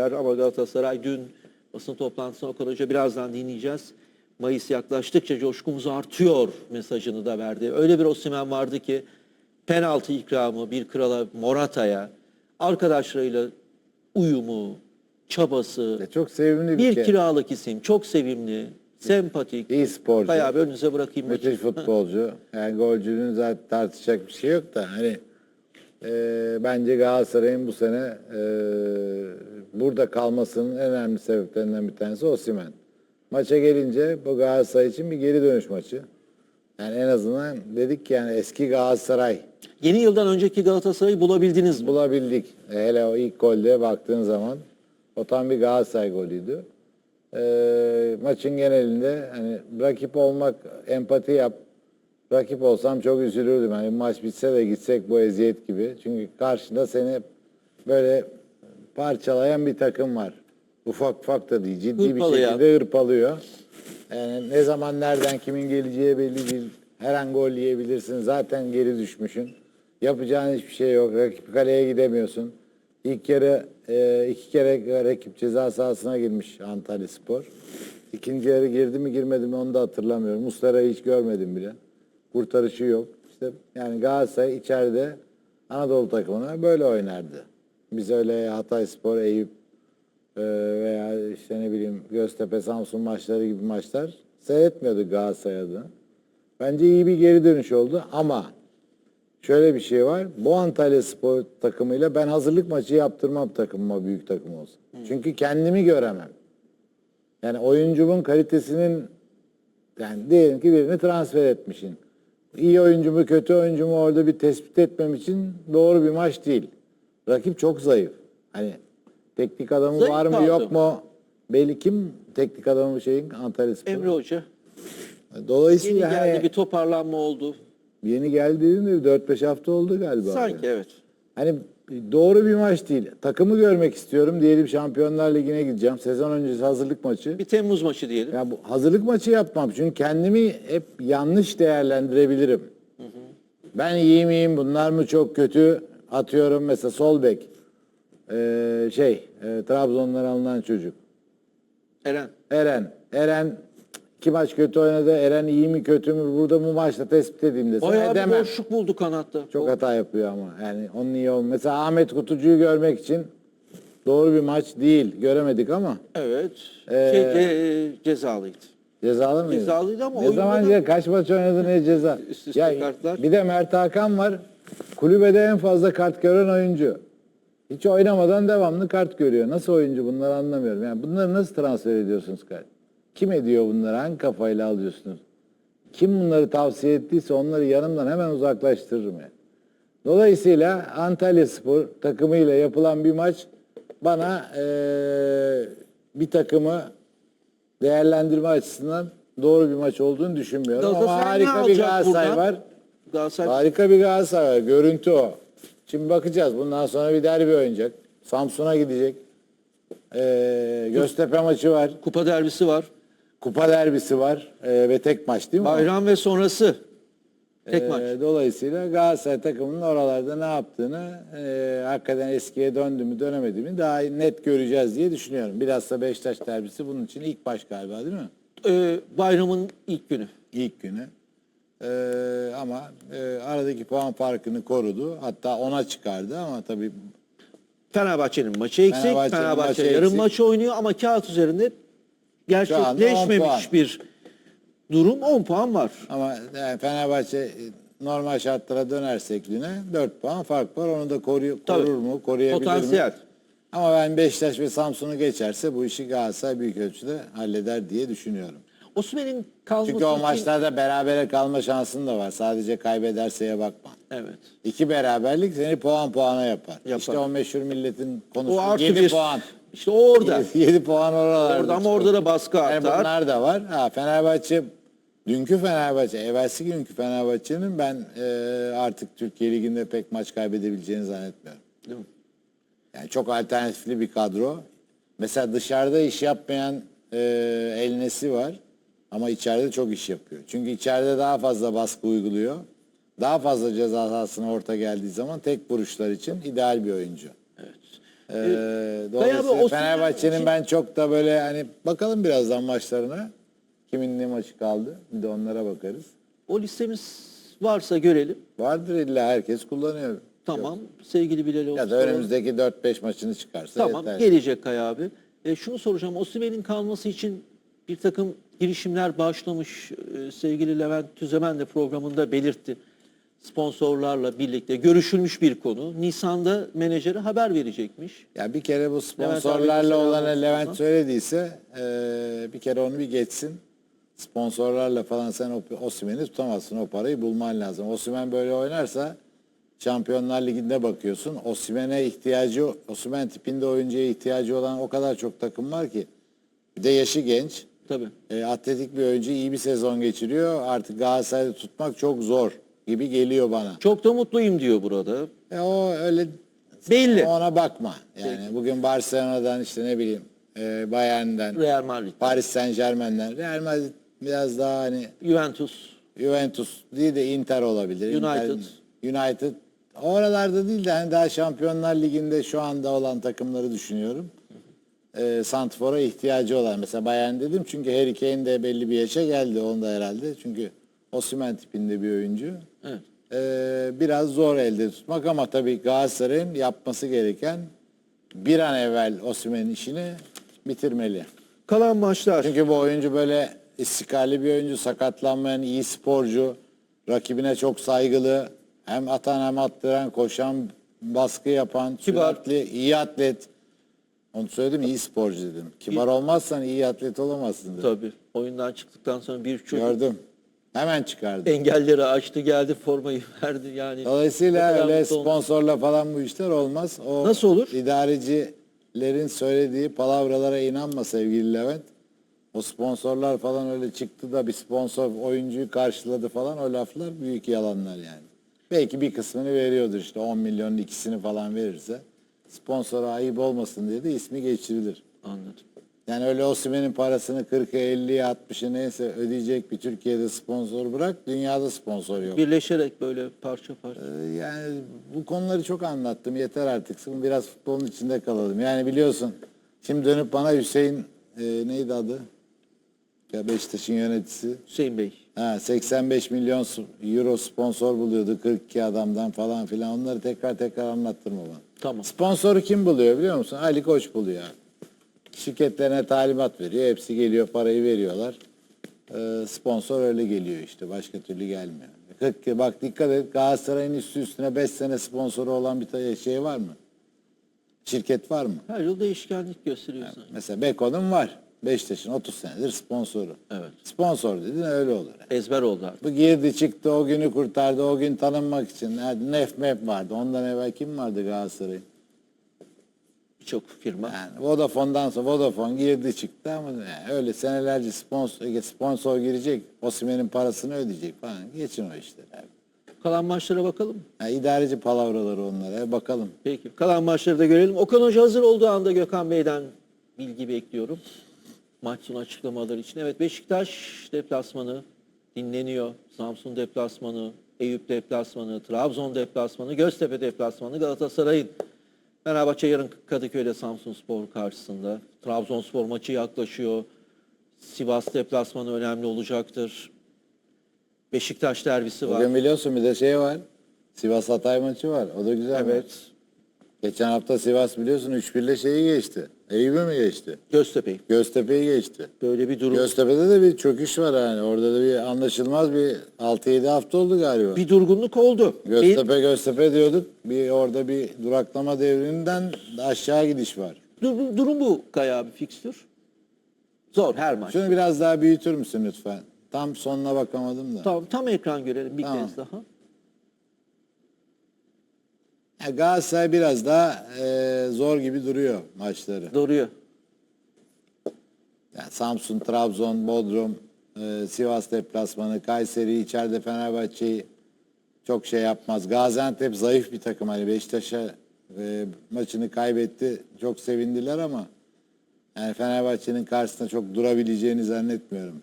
Ama Galatasaray dün basın toplantısını Okan Hoca birazdan dinleyeceğiz. Mayıs yaklaştıkça coşkumuz artıyor mesajını da verdi. Öyle bir Osimhen vardı ki penaltı ikramı bir krala Morata'ya arkadaşlarıyla uyumu, çabası, E, Çok sevimli bir, bir şey. kiralık isim, çok sevimli, sempatik. İyi sporcu. Bayağı bir önünüze bırakayım. Müthiş futbolcu. Yani golcünün zaten tartışacak bir şey yok da hani e, bence Galatasaray'ın bu sene e, burada kalmasının en önemli sebeplerinden bir tanesi Osimhen. Maça gelince bu Galatasaray için bir geri dönüş maçı. Yani en azından dedik ki yani eski Galatasaray Yeni yıldan önceki Galatasaray'ı bulabildiniz mi? bulabildik. E, Hele o ilk golde baktığın zaman o tam bir Galatasaray golüydü. E, maçın genelinde hani rakip olmak, empati yap. Rakip olsam çok üzülürdüm. Hani maç bitse de gitsek bu eziyet gibi. Çünkü karşında seni böyle parçalayan bir takım var. Ufak ufak da değil. Ciddi Hırpalayan. bir şekilde hırpalıyor. Yani ne zaman nereden kimin geleceği belli değil. Her an gol yiyebilirsin. Zaten geri düşmüşsün. Yapacağın hiçbir şey yok. Rakip kaleye gidemiyorsun. İlk kere e, iki kere rakip ceza sahasına girmiş Antalya Spor. İkinci yarı girdi mi girmedi mi onu da hatırlamıyorum. Muslera'yı hiç görmedim bile. Kurtarışı yok. İşte yani Galatasaray içeride Anadolu takımına böyle oynardı. Biz öyle Hatay Spor, Eyüp e, veya işte ne bileyim Göztepe, Samsun maçları gibi maçlar seyretmiyorduk Galatasaray adına. Bence iyi bir geri dönüş oldu ama şöyle bir şey var. Bu Antalya Spor takımıyla ben hazırlık maçı yaptırmam takımıma büyük takım olsun. Çünkü kendimi göremem. Yani oyuncumun kalitesinin yani diyelim ki birini transfer etmişsin. İyi oyuncu mu kötü oyuncu mu orada bir tespit etmem için doğru bir maç değil. Rakip çok zayıf. Hani teknik adamı Zayıf var mı kaldı. yok mu? Belli kim teknik adamı şeyin Antalya Spor. Emre Hoca. Yeni Dolayısıyla geldi hani bir toparlanma oldu. yeni geldi dediğimde 4-5 hafta oldu galiba. Sanki evet. Hani doğru bir maç değil. Takımı görmek istiyorum. Diyelim Şampiyonlar Ligi'ne gideceğim. Sezon öncesi hazırlık maçı. Bir Temmuz maçı diyelim. Ya bu hazırlık maçı yapmam. Çünkü kendimi hep yanlış değerlendirebilirim. Ben iyi miyim? Bunlar mı çok kötü? Atıyorum mesela sol bek. Ee, şey, e, Trabzon'dan alınan çocuk. Eren. Eren. Eren iki maç kötü oynadı. Eren iyi mi kötü mü? Burada bu maçta tespit edeyim desem Bayağı bir edemem. boşluk buldu kanatta. Çok hata yapıyor ama. Yani onun iyi olması. Mesela Ahmet Kutucu'yu görmek için doğru bir maç değil. Göremedik ama. Evet. Ee, Şey, ce- cezalıydı. Cezalı mıydı? Cezalıydı ama Ne oyunda zaman da- ce- kaç maç oynadı ne ceza? Üst üste kartlar. Bir de Mert Hakan var. Kulübede en fazla kart gören oyuncu. Hiç oynamadan devamlı kart görüyor. Nasıl oyuncu bunları anlamıyorum. Yani bunları nasıl transfer ediyorsunuz kart? Kim ediyor bunları? Hangi kafayla alıyorsunuz? Kim bunları tavsiye ettiyse onları yanımdan hemen uzaklaştırırım yani. Dolayısıyla Antalya Spor takımıyla yapılan bir maç bana eee, bir takımı değerlendirme açısından doğru bir maç olduğunu düşünmüyorum. Ama harika bir Galatasaray buradan? var. Galatasaray Harika bir Galatasaray var. Görüntü o. Şimdi bakacağız. Bundan sonra bir derbi oynayacak. Samsun'a gidecek. Eee Göztepe maçı var. kupa derbisi var. Kupa derbisi var. Eee, ve tek maç değil mi? Bayram ve sonrası. Tek Ee, maç. Dolayısıyla Galatasaray takımının oralarda ne yaptığını e, hakikaten eskiye döndü mü dönemedi mi daha net göreceğiz diye düşünüyorum. Bilhassa Beşiktaş derbisi bunun için ilk baş galiba değil mi? Ee, bayramın ilk günü. İlk günü. Ee, ama e, aradaki puan farkını korudu. Hatta ona çıkardı ama tabii Fenerbahçe'nin maçı eksik. Fenerbahçe'nin Fenerbahçe maçı yarım eksik. maçı oynuyor ama kağıt üzerinde anda 10 gerçekleşmemiş bir durum. 10 puan var. ama yani Fenerbahçe e, normal şartlara dönersek yine 4 puan fark var. Onu da Tabii. korur mu? Koruyabilir Potansiyel. mi? Ama ben Beşiktaş ve Samsun'u geçerse bu işi Galatasaray büyük ölçüde halleder diye düşünüyorum. Osman'ın kalması Çünkü o için- maçlarda berabere kalma şansın da var. Sadece kaybederseye bakma. Evet. İki beraberlik seni puan puana yapar. Yapar. İşte o meşhur milletin O konusu artı 7 bir. puan. İşte orada. 7 puan oralarda. Orada ama orada da baskı Yani artar. bunlar da var. Ha, Fenerbahçe dünkü Fenerbahçe, evvelsi günkü Fenerbahçe'nin ben e, artık Türkiye Ligi'nde pek maç kaybedebileceğini zannetmiyorum. Değil mi? Yani çok alternatifli bir kadro. Mesela dışarıda iş yapmayan e, Elnesi var ama içeride çok iş yapıyor. Çünkü içeride daha fazla baskı uyguluyor. Daha fazla ceza sahasına orta geldiği zaman tek vuruşlar için ideal bir oyuncu. Ee, Kaya dolayısıyla Fenerbahçe'nin ben çok da böyle hani bakalım birazdan maçlarına. Kimin ne maçı kaldı? Bir de onlara bakarız. O listemiz varsa görelim. Vardır illa herkes kullanıyor. Tamam. Sevgili Bilal Ya da önümüzdeki 4-5 maçını çıkarsa Tamam yeter. gelecek Kaya abi. E, şunu soracağım. Osimhen'in kalması için bir takım girişimler başlamış. E, sevgili Levent Tüzemen de programında belirtti. Sponsorlarla birlikte görüşülmüş bir konu. Nisan'da menajere haber verecekmiş. Ya bir kere bu abi, sponsorlarla selam olan olsun Levent sana. söylediyse eee, bir kere onu bir geçsin. Sponsorlarla falan sen o- Osimhen'i tutamazsın. O parayı bulman lazım. Osimhen böyle oynarsa Şampiyonlar Ligi'nde bakıyorsun. Osimhen'e ihtiyacı, Osimhen tipinde oyuncuya ihtiyacı olan o kadar çok takım var ki. Bir de yaşı genç. Tabii. E, atletik bir oyuncu iyi bir sezon geçiriyor. Artık Galatasaray'da tutmak çok zor gibi geliyor bana. Çok da mutluyum diyor burada. E, o öyle Belli. ona bakma. Yani bugün Barcelona'dan işte ne bileyim e, Bayern'den, Real Madrid, Paris Saint Germain'den, Real Madrid biraz daha hani Juventus. Juventus değil de Inter olabilir. United. Inter, United. Oralarda değil de hani daha Şampiyonlar Ligi'nde şu anda olan takımları düşünüyorum. E, Santfor'a ihtiyacı olan. Mesela Bayern dedim çünkü Harry Kane de belli bir yaşa geldi onda herhalde. Çünkü Osimhen tipinde bir oyuncu. Evet. Ee, biraz zor elde tutmak ama tabii Galatasaray'ın yapması gereken bir an evvel Osimhen'in işini bitirmeli. Kalan maçlar. Çünkü bu oyuncu böyle istikrarlı bir oyuncu, sakatlanmayan iyi sporcu, rakibine çok saygılı, hem atan hem attıran, koşan, baskı yapan, Kibar. süratli, iyi atlet. Onu söyledim iyi sporcu dedim. Kibar olmazsan iyi atlet olamazsın dedim. Tabii. Oyundan çıktıktan sonra birçok Gördüm. Hemen çıkardı. engelleri açtı geldi formayı verdi yani. Dolayısıyla kadar öyle mutlu olmuş. sponsorla falan bu işler olmaz. O Nasıl olur? İdarecilerin söylediği palavralara inanma sevgili Levent. O sponsorlar falan öyle çıktı da bir sponsor oyuncuyu karşıladı falan o laflar büyük yalanlar yani. Belki bir kısmını veriyordur işte 10 milyonun ikisini falan verirse. Sponsora ayıp olmasın diye de ismi geçirilir. Anladım. Yani öyle Osimhen'in parasını 40'a 50'ye 60'ı neyse ödeyecek bir Türkiye'de sponsor bırak. Dünyada sponsor yok. Birleşerek böyle parça parça. Ee, Yani bu konuları çok anlattım. Yeter artık. Şimdi biraz futbolun içinde kalalım. Yani biliyorsun. Şimdi dönüp bana Hüseyin e, neydi adı? Ya Beşiktaş'ın yöneticisi. Hüseyin Bey. Ha, 85 milyon euro sponsor buluyordu 42 adamdan falan filan. Onları tekrar tekrar anlattırma bana. Tamam. Sponsoru kim buluyor biliyor musun? Ali Koç buluyor. Şirketlerine talimat veriyor. Hepsi geliyor parayı veriyorlar. Ee, sponsor öyle geliyor işte. Başka türlü gelmiyor. 40, yıl- bak dikkat et Galatasaray'ın üstü üstüne 5 sene sponsoru olan bir şey var mı? Şirket var mı? Her yıl değişkenlik gösteriyorsun. Mesela Beko'nun var. Beşiktaş'ın 30 senedir sponsoru. Evet. Sponsor dedin öyle olur. Ezber oldu artık. Bu girdi çıktı o günü kurtardı o gün tanınmak için. Yani Nef Mep vardı. Ondan evvel kim vardı Galatasaray'ın? Birçok firma. Yani Vodafone'dan sonra Vodafone girdi çıktı ama yani öyle senelerce sponsor, sponsor girecek. Osimhen'in parasını ödeyecek falan. Geçin o işleri. abi. Kalan maçlara bakalım. Yani idareci palavraları onlara. E bakalım. Peki. Kalan maçları da görelim. Okan Hoca hazır olduğu anda Gökhan Bey'den bilgi bekliyorum. Maç sonu açıklamaları için. Evet Beşiktaş deplasmanı dinleniyor. Samsun deplasmanı, Eyüp deplasmanı, Trabzon deplasmanı, Göztepe deplasmanı, Galatasaray'ın Fenerbahçe yarın Kadıköy'de Samsun Spor karşısında. Trabzonspor maçı yaklaşıyor. Sivas deplasmanı önemli olacaktır. Beşiktaş derbisi var. Bugün biliyorsun bir de şey var. Sivas Hatay maçı var. O da güzel maç. Evet. Geçen hafta Sivas biliyorsun 3-1 ile şeyi geçti. Eyüp'ü mü geçti? Göztepe. Göztepe'yi geçti. Böyle bir durum. Göztepe'de de bir çöküş var yani. Orada da bir anlaşılmaz bir 6-7 hafta oldu galiba. bir durgunluk oldu. Göztepe Göztepe diyorduk. Bir orada bir duraklama devrinden aşağı gidiş var. Dur- durum bu Kaya abi fikstür. Zor her maç. Şunu biraz daha büyütür müsün lütfen? Tam sonuna bakamadım da. Tamam tam ekran görelim bir Tamam. kez daha. Ya Galatasaray biraz daha e, zor gibi duruyor maçları. Doğruyor. Yani Samsun, Trabzon, Bodrum, e, Sivas deplasmanı, Kayseri, içeride Fenerbahçe'yi çok şey yapmaz. Gaziantep zayıf bir takım. Hani Beşiktaş'a e, maçını kaybetti. Çok sevindiler ama yani Fenerbahçe'nin karşısında çok durabileceğini zannetmiyorum.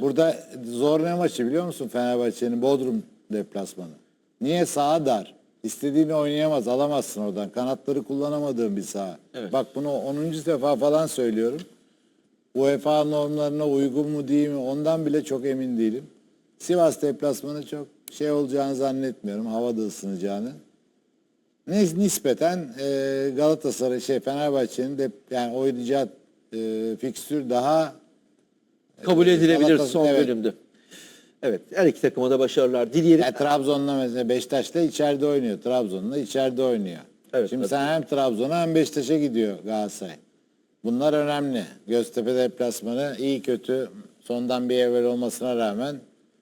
Burada zor ne maçı biliyor musun Fenerbahçe'nin Bodrum deplasmanı? Niye sağa dar? İstediğini oynayamaz, alamazsın oradan. Kanatları kullanamadığın bir saha. Evet. Bak bunu 10. defa falan söylüyorum. UEFA normlarına uygun mu değil mi ondan bile çok emin değilim. Sivas deplasmanı çok şey olacağını zannetmiyorum. Havada ısınacağını. Ne nispeten e, Galatasaray şey Fenerbahçe'nin de yani oynayacağı e, fikstür daha Kabul edilebilir Galatasaray- son evet. bölümde. Evet her iki takıma da başarılar dileyelim. Ya Trabzon'la mesela Beşiktaş'ta içeride oynuyor. Trabzon'la içeride oynuyor. Evet, Şimdi tabii. sen hem Trabzon'a hem Beşiktaş'a gidiyor Galatasaray. Bunlar önemli. Göztepe deplasmanı iyi kötü sondan bir evvel olmasına rağmen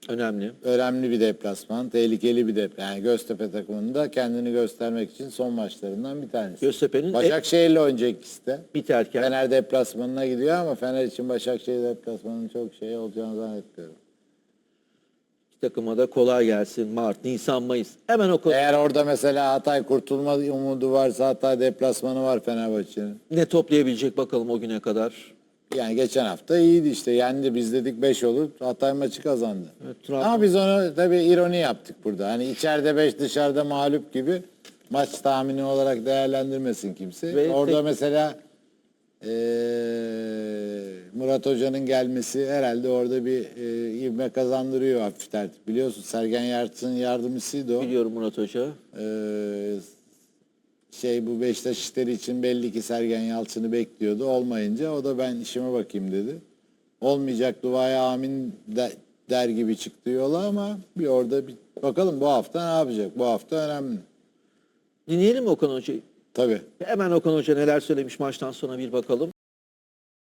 Önemli. önemli bir deplasman. Tehlikeli bir deplasman. Yani Göztepe takımında kendini göstermek için son maçlarından bir tanesi. Göztepe'nin Başakşehir'le oynayacak ikisi de. biterken Fener deplasmanına gidiyor ama Fener için Başakşehir deplasmanının çok şey olacağını zannetmiyorum. Takıma da kolay gelsin. Mart, Nisan, Mayıs. Hemen o. Eğer orada mesela Hatay kurtulma umudu varsa Hatay deplasmanı var Fenerbahçe'nin. Ne toplayabilecek bakalım o güne kadar. Yani geçen hafta iyiydi işte. Yendi biz dedik 5 olur. Hatay maçı kazandı. Evet, Trabzon- Ama biz onu tabii ironi yaptık burada. Hani içeride 5 dışarıda mağlup gibi maç tahmini olarak değerlendirmesin kimse. Ve Orada tek- mesela eee, Murat Hoca'nın gelmesi herhalde orada bir eee ivme kazandırıyor hafif tertip. Biliyorsun Sergen Yalçın'ın yardımcısıydı o. Biliyorum Murat Hoca. Ee, şey bu Beşiktaş işleri için belli ki Sergen Yalçın'ı bekliyordu. Olmayınca o da ben işime bakayım dedi. Olmayacak duaya amin de- der gibi çıktı yola ama bir orada bir bakalım bu hafta ne yapacak? Bu hafta önemli. Dinleyelim mi Okan Hoca'yı? Tabii. Hemen Okan Hoca neler söylemiş maçtan sonra bir bakalım.